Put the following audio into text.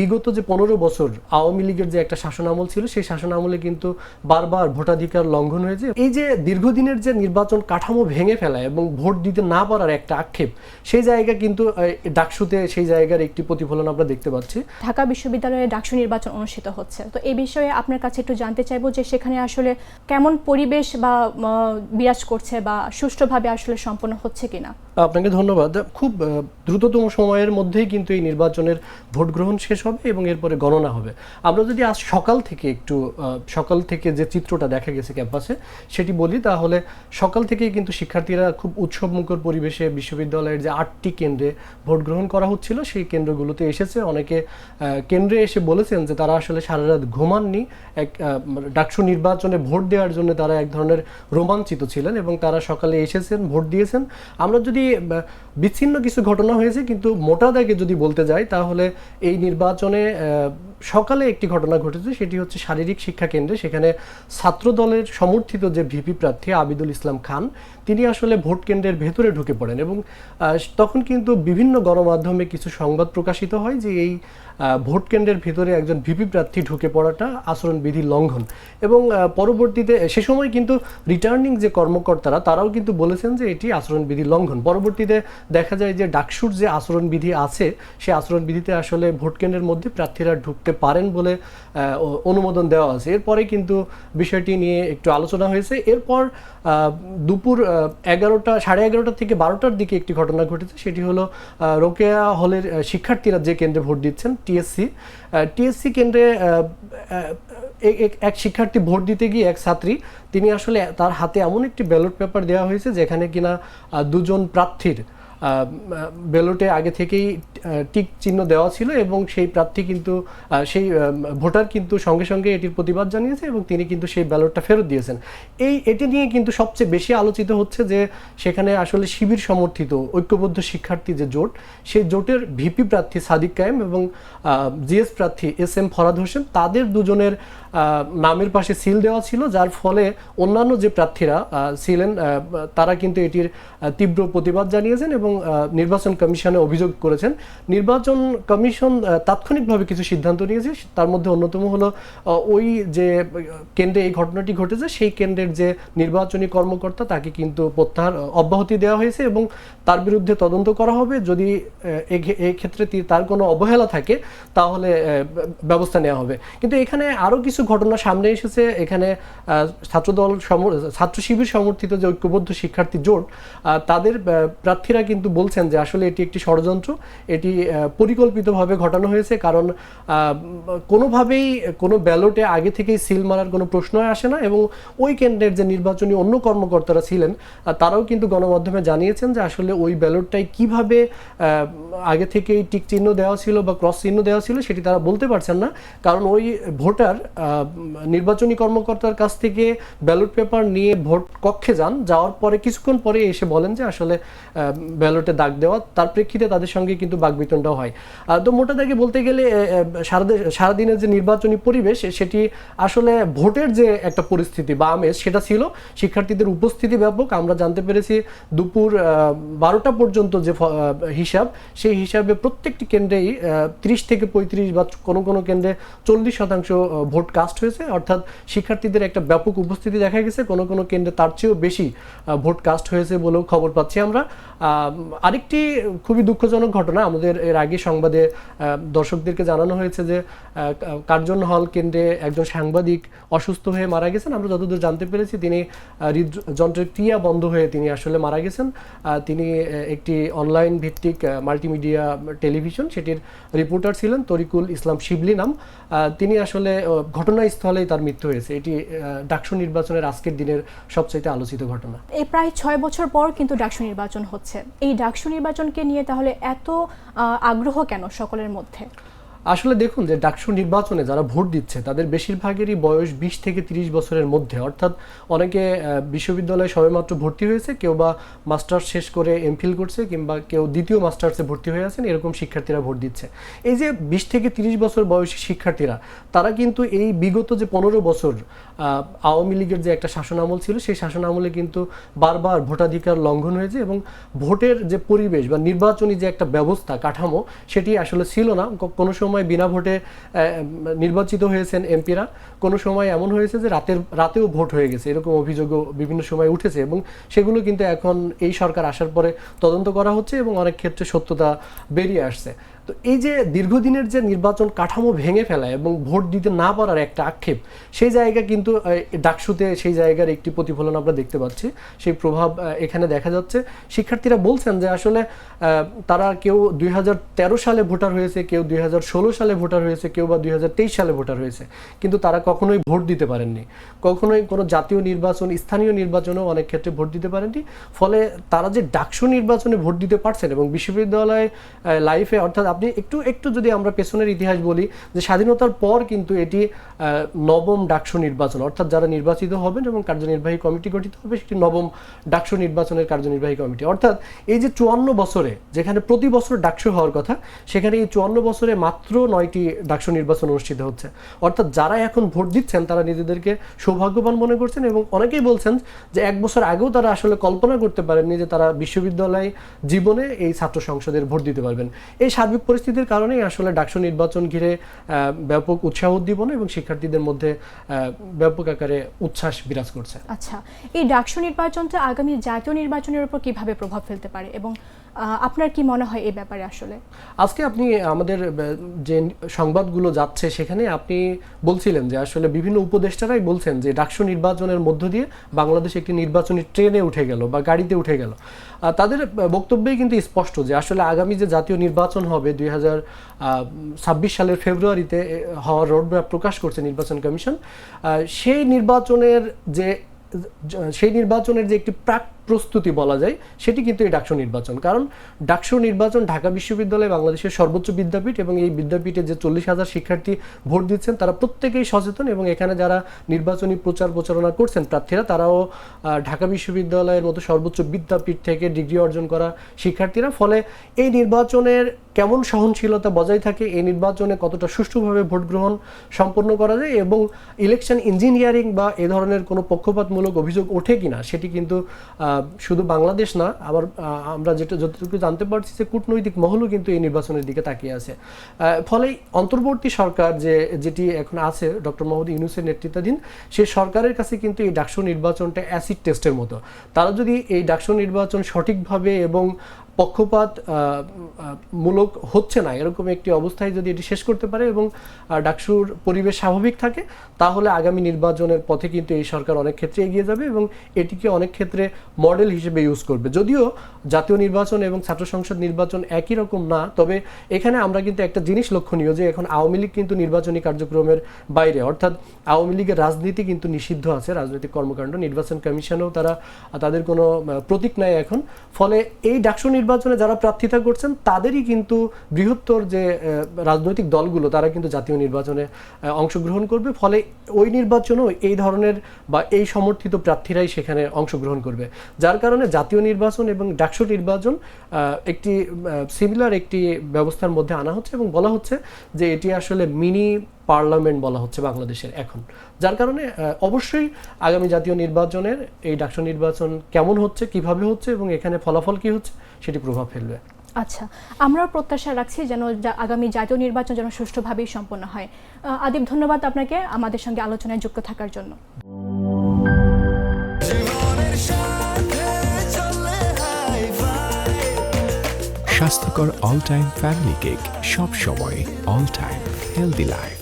বিগত যে পনেরো বছর আওয়ামী লীগের যে একটা শাসন আমল ছিল সেই শাসন আমলে কিন্তু বারবার ভোটাধিকার লঙ্ঘন হয়েছে। এই যে দীর্ঘদিনের যে নির্বাচন কাঠামো ভেঙে ফেলা এবং ভোট দিতে না পারার একটা আক্ষেপ সেই জায়গা কিন্তু ডাকসুতে সেই জায়গার একটি প্রতিফলন আমরা দেখতে পাচ্ছি। ঢাকা বিশ্ববিদ্যালয়ে ডাকসু নির্বাচন অনুষ্ঠিত হচ্ছে। তো এই বিষয়ে আপনার কাছে একটু জানতে চাইব যে সেখানে আসলে কেমন পরিবেশ বা বিরাজ করছে বা সুষ্ঠুভাবে আসলে সম্পন্ন হচ্ছে কিনা? আপনাকে ধন্যবাদ। খুব দ্রুততম সময়ের মধ্যেই কিন্তু এই নির্বাচনের ভোট গ্রহণ শেষ হবে এবং এরপরে গণনা হবে। আমরা যদি আজ সকাল থেকে একটু সকাল থেকে যে চিত্রটা দেখা গেছে ক্যাম্পাসে, সেটি বলি, তাহলে সকাল থেকেই কিন্তু শিক্ষার্থীরা খুব উৎসবমুখর পরিবেশে বিশ্ববিদ্যালয়ের যে আটটি কেন্দ্রে ভোট গ্রহণ করা হচ্ছিল, সেই কেন্দ্রগুলোতে এসেছে। অনেকে কেন্দ্রে এসে বলেছেন যে তারা আসলে সারা রাত ঘুমাননি। এক ডাকসু নির্বাচনে ভোট দেওয়ার জন্য তারা এক ধরনের রোমাঞ্চিত ছিলেন এবং তারা সকালে এসেছেন, ভোট দিয়েছেন। আমরা যদি বিচ্ছিন্ন কিছু ঘটনা হয়েছে, কিন্তু মোটা দাগে যদি বলতে যাই, তাহলে এই নির্বাচনে আহ, সকালে একটি ঘটনা ঘটেছে, সেটি হচ্ছে শারীরিক শিক্ষা কেন্দ্রে, সেখানে ছাত্র দলের সমর্থিত যে ভিপি প্রার্থী আবিদুল ইসলাম খান, তিনি আসলে ভোট কেন্দ্রের ভেতরে ঢুকে পড়েন এবং তখন কিন্তু বিভিন্ন গণমাধ্যমে কিছু সংবাদ প্রকাশিত হয় যে এই ভোট কেন্দ্রের ভিতরে একজন ভিপি প্রার্থী ঢুকে পড়াটা আচরণবিধি লঙ্ঘন এবং পরবর্তীতে সে সময় কিন্তু রিটার্নিং যে কর্মকর্তারা, তারাও কিন্তু বলেছেন যে এটি আচরণবিধি লঙ্ঘন। পরবর্তীতে দেখা যায় যে ডাকসুর যে আচরণবিধি আছে সেই আচরণবিধিতে আসলে ভোট কেন্দ্রের মধ্যে প্রার্থীরা ঢুকতে পারেন বলে অনুমোদন দেওয়া আছে। এরপরে কিন্তু বিষয়টি নিয়ে একটু আলোচনা হয়েছে। এরপর দুপুর এগারোটা, সাড়ে এগারোটা থেকে বারোটার দিকে একটি ঘটনা ঘটেছে। সেটি হলো রোকেয়া হলের শিক্ষার্থীরা যে কেন্দ্রে ভোট দিচ্ছেন, টিএসসি। টিএসসি কেন্দ্রে এক শিক্ষার্থী ভোট দিতে গিয়ে এক ছাত্রী, তিনি আসলে তার হাতে এমন একটি ব্যালট পেপার দেওয়া হয়েছে, যেখানে কিনা দুজন প্রার্থীর ব্যালটে আগে থেকেই টিক চিহ্ন দেওয়া ছিল এবং সেই প্রার্থী কিন্তু সেই ভোটার কিন্তু সঙ্গে সঙ্গে এটির প্রতিবাদ জানিয়েছে এবং তিনি কিন্তু সেই ব্যালটটা ফেরত দিয়েছেন। এই, এটি নিয়ে কিন্তু সবচেয়ে বেশি আলোচিত হচ্ছে যে সেখানে আসলে শিবির সমর্থিত ঐক্যবদ্ধ শিক্ষার্থী যে জোট সেই জোটের ভিপি প্রার্থী সাদিক কায়েম এবং জিএস প্রার্থী এস এম ফরাদ হোসেন, তাদের দুজনের নামের পাশে সিল দেওয়া ছিল, যার ফলে অন্যান্য যে প্রার্থীরা ছিলেন তারা কিন্তু এটির তীব্র প্রতিবাদ জানিয়েছেন এবং নির্বাচন কমিশনে অভিযোগ করেছেন। নির্বাচন কমিশন তাৎক্ষণিকভাবে কিছু সিদ্ধান্ত নিয়েছে। তার মধ্যে অন্যতম হলো ওই যে, কেন্দ্রে এই ঘটনাটি ঘটেছে, সেই কেন্দ্রের যে নির্বাচনী কর্মকর্তা, তাকে কিন্তু প্রত্যাহার অব্যাহতি দেওয়া হয়েছে এবং তার বিরুদ্ধে তদন্ত করা হবে। যদি এই ক্ষেত্রে তার কোনো অবহেলা থাকে, তাহলে ব্যবস্থা নেওয়া হবে। কিন্তু এখানে আরও কিছু ঘটনা সামনে এসেছে। এখানে ছাত্রদল ছাত্র শিবির সমর্থিত যে ঐক্যবদ্ধ শিক্ষার্থী জোট তাদের প্রার্থীরা কিন্তু বলছেন যে আসলে এটি একটি ষড়যন্ত্র, এটি পরিকল্পিতভাবে ঘটানো হয়েছে কারণ কোনোভাবেই কোনো ব্যালটে আগে থেকেই সিল মারার কোনো প্রশ্নই আসে না এবং ওই কেন্দ্রের যে নির্বাচনী অন্য কর্মকর্তারা ছিলেন তারাও কিন্তু গণমাধ্যমে জানিয়েছেন যে আসলে ওই ব্যালটটাই কীভাবে আগে থেকেই টিক চিহ্ন দেওয়া ছিল বা ক্রস চিহ্ন দেওয়া ছিল সেটি তারা বলতে পারছেন না। কারণ ওই ভোটার নির্বাচনী কর্মকর্তার কাছ থেকে ব্যালট পেপার নিয়ে ভোট কক্ষে যান, যাওয়ার পরে কিছুক্ষণ পরে এসে বলেন যে আসলে ব্যালটে দাগ দেওয়া তার প্রেক্ষিতে তাদের সঙ্গে কিন্তু বাগবিতণ্ডাও হয়। তো মোটা দাগে বলতে গেলে আহ, সারাদিনের যে নির্বাচনী পরিবেশ সেটি আসলে ভোটের যে একটা পরিস্থিতি বা আমেজ সেটা ছিল শিক্ষার্থীদের উপস্থিতি ব্যাপক। আমরা জানতে পেরেছি দুপুর বারোটা পর্যন্ত যে হিসাব সেই হিসাবে প্রত্যেকটি কেন্দ্রেই ত্রিশ থেকে পঁয়ত্রিশ বা কোনো কোনো কেন্দ্রে চল্লিশ শতাংশ ভোট কাস্ট হয়েছে। অর্থাৎ শিক্ষার্থীদের একটা ব্যাপক উপস্থিতি দেখা গেছে। কোনো কোনো কেন্দ্রে তার চেয়েও বেশি ভোট কাস্ট হয়েছে বলেও খবর পাচ্ছি আমরা। আরেকটি খুবই দুঃখজনক ঘটনা আমাদের এর আগে সংবাদে দর্শকদেরকে জানানো হয়েছে যে কার্জন হল কেন্দ্রে একজন সাংবাদিক অসুস্থ হয়ে মারা গেছেন। আমরা যতদূর জানতে পেরেছি তিনি হৃদযন্ত্রের ক্রিয়া বন্ধ হয়ে তিনি আসলে মারা গেছেন। তিনি একটি অনলাইন ভিত্তিক মাল্টিমিডিয়া টেলিভিশন সেটির রিপোর্টার ছিলেন, তরিকুল ইসলাম শিবলি নাম। তিনি আসলে ঘটনাস্থলেই তার মৃত্যু হয়েছে। এটি ডাকসু নির্বাচনের আজকের দিনের সবচাইতে আলোচিত ঘটনা। এই প্রায় ছয় বছর পর কিন্তু ডাকসু নির্বাচন হচ্ছে। এই ডাকসু নির্বাচনকে নিয়ে তাহলে এত আগ্রহ কেন সকলের মধ্যে? আসলে দেখুন যে ডাকসু নির্বাচনে যারা ভোট দিচ্ছে, তাদের বেশিরভাগেরই বয়স বিশ থেকে তিরিশ বছরের মধ্যে। অর্থাৎ অনেকে বিশ্ববিদ্যালয়ে সবেমাত্র ভর্তি হয়েছে, কেউ বা মাস্টার্স শেষ করে এমফিল করছে কিংবা কেউ দ্বিতীয় মাস্টার্সে ভর্তি হয়ে আছেন, এরকম শিক্ষার্থীরা ভোট দিচ্ছে। এই যে বিশ থেকে তিরিশ বছর বয়সী শিক্ষার্থীরা, তারা কিন্তু এই বিগত যে পনেরো বছর আওয়ামী লীগের যে একটা শাসন আমল ছিল, সেই শাসন আমলে কিন্তু বারবার ভোটাধিকার লঙ্ঘন হয়েছে এবং ভোটের যে পরিবেশ বা নির্বাচনী যে একটা ব্যবস্থা, কাঠামো, সেটি আসলে ছিল না। কোনো সময় সময় বিনা ভোটে নির্বাচিত হয়েছেন এমপিরা। কোনো সময় এমন হয়েছে যে রাতের, রাতেও ভোট হয়ে গেছে। এরকম অভিযোগও বিভিন্ন সময় উঠেছে এবং সেগুলো কিন্তু এখন এই সরকার আসার পরে তদন্ত করা হচ্ছে এবং অনেক ক্ষেত্রে সত্যতা বেরিয়ে আসছে। তো এই যে দীর্ঘদিনের যে নির্বাচন কাঠামো ভেঙে ফেলা এবং ভোট দিতে না পারার একটা আক্ষেপ, সেই জায়গা কিন্তু ডাকসুতে সেই জায়গার একটি প্রতিফলন আমরা দেখতে পাচ্ছি। সেই প্রভাব এখানে দেখা যাচ্ছে। শিক্ষার্থীরা বলছেন যে আসলে তারা কেউ দুই হাজার তেরো সালে ভোটার হয়েছে, কেউ দুই হাজার ষোলো সালে ভোটার হয়েছে, কেউ বা দুই হাজার তেইশ সালে ভোটার হয়েছে। কিন্তু তারা কখনোই ভোট দিতে পারেননি। কখনোই কোনো জাতীয় নির্বাচন, স্থানীয় নির্বাচনেও অনেক ক্ষেত্রে ভোট দিতে পারেননি। ফলে তারা যে ডাকসু নির্বাচনে ভোট দিতে পারছেন এবং বিশ্ববিদ্যালয় লাইফে অর্থাৎ আপনি একটু একটু যদি আমরা পেছনের ইতিহাস বলি, যে স্বাধীনতার পর কিন্তু এটি নবম ডাকসু নির্বাচন, অর্থাৎ যারা নির্বাচিত হবেন এবং কার্যনির্বাহী কমিটি গঠিত হবে, সেটি নবম ডাকসু নির্বাচনের কার্যনির্বাহী কমিটি। অর্থাৎ এই যে চুয়ান্ন বছরে, যেখানে প্রতি বছর ডাকসু হওয়ার কথা, সেখানে এই চুয়ান্ন বছরে মাত্র নয়টি ডাকসু নির্বাচন অনুষ্ঠিত হচ্ছে। অর্থাৎ যারা এখন ভোট দিচ্ছেন, তারা নিজেদেরকে সৌভাগ্যবান মনে করছেন এবং অনেকেই বলছেন যে এক বছর আগেও তারা আসলে কল্পনা করতে পারেননি যে তারা বিশ্ববিদ্যালয় জীবনে এই ছাত্র সংসদের ভোট দিতে পারবেন। এই সার্বিক পরিস্থিতির কারণেই আসলে ডাকসু নির্বাচন ঘিরে ব্যাপক উৎসাহ উদ্দীপনা এবং শিক্ষার্থীদের মধ্যে ব্যাপক আকারে উচ্ছ্বাস বিরাজ করছে। আচ্ছা এই ডাকসু নির্বাচনটা আগামী জাতীয় নির্বাচনের উপর কীভাবে প্রভাব ফেলতে পারে এবং আপনার কি মনে হয় এই ব্যাপারে আসলে? আজকে আপনি আমাদের যে সংবাদগুলো যাচ্ছে সেখানে আপনি বলছিলেন যে আসলে বিভিন্ন উপদেষ্টারাই বলছেন যে ডাকসু নির্বাচনের মধ্য দিয়ে বাংলাদেশ একটি নির্বাচনী ট্রেনে উঠে গেল বা গাড়িতে উঠে গেল। তাদের বক্তব্যেই কিন্তু স্পষ্ট যে আসলে আগামী যে জাতীয় নির্বাচন হবে দুই হাজার ছাব্বিশ সালের ফেব্রুয়ারিতে হওয়ার রোডম্যাপ প্রকাশ করছে নির্বাচন কমিশন সেই নির্বাচনের যে সেই নির্বাচনের যে একটি প্রাক প্রস্তুতি বলা যায়, সেটি কিন্তু এই ডাকসু নির্বাচন। কারণ ডাকসু নির্বাচন ঢাকা বিশ্ববিদ্যালয় বাংলাদেশের সর্বোচ্চ বিদ্যাপীঠ এবং এই বিদ্যাপীঠে যে চল্লিশ হাজার শিক্ষার্থী ভোট দিচ্ছেন, তারা প্রত্যেকেই সচেতন এবং এখানে যারা নির্বাচনী প্রচার প্রচারণা করছেন প্রার্থীরা, তারাও ঢাকা বিশ্ববিদ্যালয়ের মতো সর্বোচ্চ বিদ্যাপীঠ থেকে ডিগ্রি অর্জন করা শিক্ষার্থীরা। ফলে এই নির্বাচনের কেমন সহনশীলতা বজায় থাকে, এই নির্বাচনে কতটা সুষ্ঠুভাবে ভোট গ্রহণ সম্পন্ন করা যায় এবং ইলেকশন ইঞ্জিনিয়ারিং বা এ ধরনের কোনো পক্ষপাতমূলক অভিযোগ ওঠে কিনা, সেটি কিন্তু শুধু বাংলাদেশ না, আবার আমরা যেটা যতটুকু জানতে পারছি যে কূটনৈতিক মহলও কিন্তু এই নির্বাচনের দিকে তাকিয়ে আছে। ফলে অন্তর্বর্তী সরকার যে, যেটি এখন আছে, ডক্টর মোহাম্মদ ইউনুসের নেতৃত্বাধীন, সে সরকারের কাছে কিন্তু এই ডাকসু নির্বাচনটা অ্যাসিড টেস্টের মতো। তারা যদি এই ডাকসু নির্বাচন সঠিকভাবে এবং পক্ষপাত মূলক হচ্ছে না। এরকম একটি অবস্থায় যদি এটি শেষ করতে পারে এবং ডাকসুর পরিবেশ স্বাভাবিক থাকে, তাহলে আগামী নির্বাচনের পথে কিন্তু এই সরকার অনেক ক্ষেত্রে এগিয়ে যাবে এবং এটিকে অনেক ক্ষেত্রে মডেল হিসেবে ইউজ করবে। যদিও জাতীয় নির্বাচন এবং ছাত্র সংসদ নির্বাচন একই রকম না, তবে এখানে আমরা কিন্তু একটা জিনিস লক্ষণীয় যে এখন আওয়ামী লীগ কিন্তু নির্বাচনী কার্যক্রমের বাইরে। অর্থাৎ আওয়ামী লীগের রাজনীতি কিন্তু নিষিদ্ধ আছে, রাজনৈতিক কর্মকাণ্ড, নির্বাচন কমিশনেও তারা, তাদের কোনো প্রতীক নাই এখন। ফলে এই ডাকসু নির্বাচনে যারা প্রার্থিতা করছেন, তাদেরই কিন্তু বৃহত্তর যে রাজনৈতিক দলগুলো, তারা কিন্তু জাতীয় নির্বাচনে অংশগ্রহণ করবে। ফলে ওই নির্বাচনেও এই ধরনের বা এই সমর্থিত প্রার্থীরাই সেখানে অংশগ্রহণ করবে। যার কারণে জাতীয় নির্বাচন এবং ডাকসু নির্বাচন একটি সিমিলার একটি ব্যবস্থার মধ্যে আনা হচ্ছে এবং বলা হচ্ছে যে, এটি আসলে মিনি পার্লামেন্ট বলা হচ্ছে বাংলাদেশের এখন। যার কারণে অবশ্যই আগামী জাতীয় নির্বাচনের এই ডাকসু নির্বাচন কেমন হচ্ছে, কীভাবে হচ্ছে এবং এখানে ফলাফল কি হচ্ছে সেটি প্রভাব ফেলবে। আচ্ছা আমরাও প্রত্যাশা রাখছি যেন যা- আগামী জাতীয় নির্বাচন যেন সুষ্ঠুভাবেই সম্পন্ন হয়। আহ, আদিব ধন্যবাদ আপনাকে আমাদের সঙ্গে আলোচনায় যুক্ত থাকার জন্য। স্বাস্থ্যকর অল টাইম ফ্যামিলি কেক সব সময় অল টাইম হেলদি লাইফ